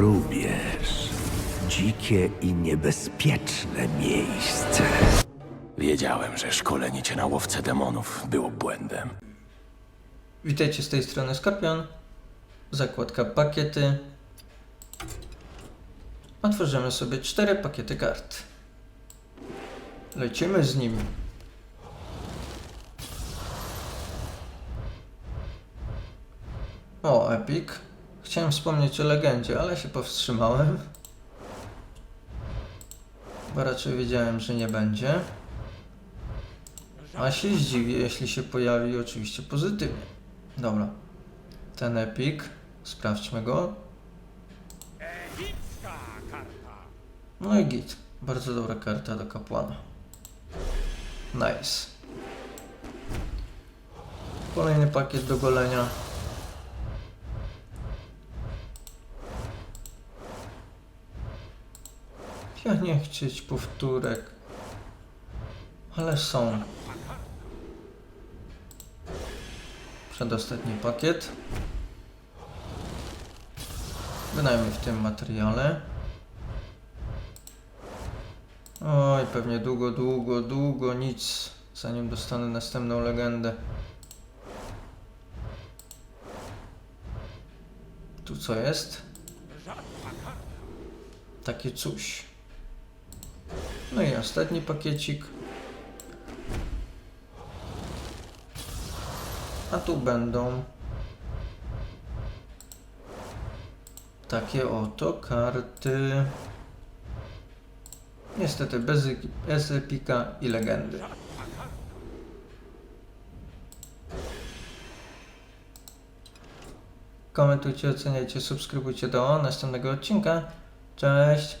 Rubież. Dzikie i niebezpieczne miejsce. Wiedziałem, że szkolenie cię na łowcę demonów było błędem. Witajcie z tej strony Skorpion. Zakładka pakiety. Otworzymy sobie cztery pakiety kart. Lecimy z nimi. O, Epic. Chciałem wspomnieć o legendzie, ale się powstrzymałem. Bo raczej wiedziałem, że nie będzie. A się zdziwię, jeśli się pojawi oczywiście pozytywnie. Dobra. Ten epik. Sprawdźmy go. No i git. Bardzo dobra karta do kapłana. Nice. Kolejny pakiet do golenia. Ja nie chcieć powtórek. Ale są. Przedostatni pakiet. Wynajmij w tym materiale. Oj, pewnie długo, długo, długo nic, zanim dostanę następną legendę. Tu co jest? Takie coś. No i ostatni pakiecik. A tu będą takie oto karty. Niestety bez, bez epika i legendy. Komentujcie, oceniajcie, subskrybujcie do następnego odcinka. Cześć!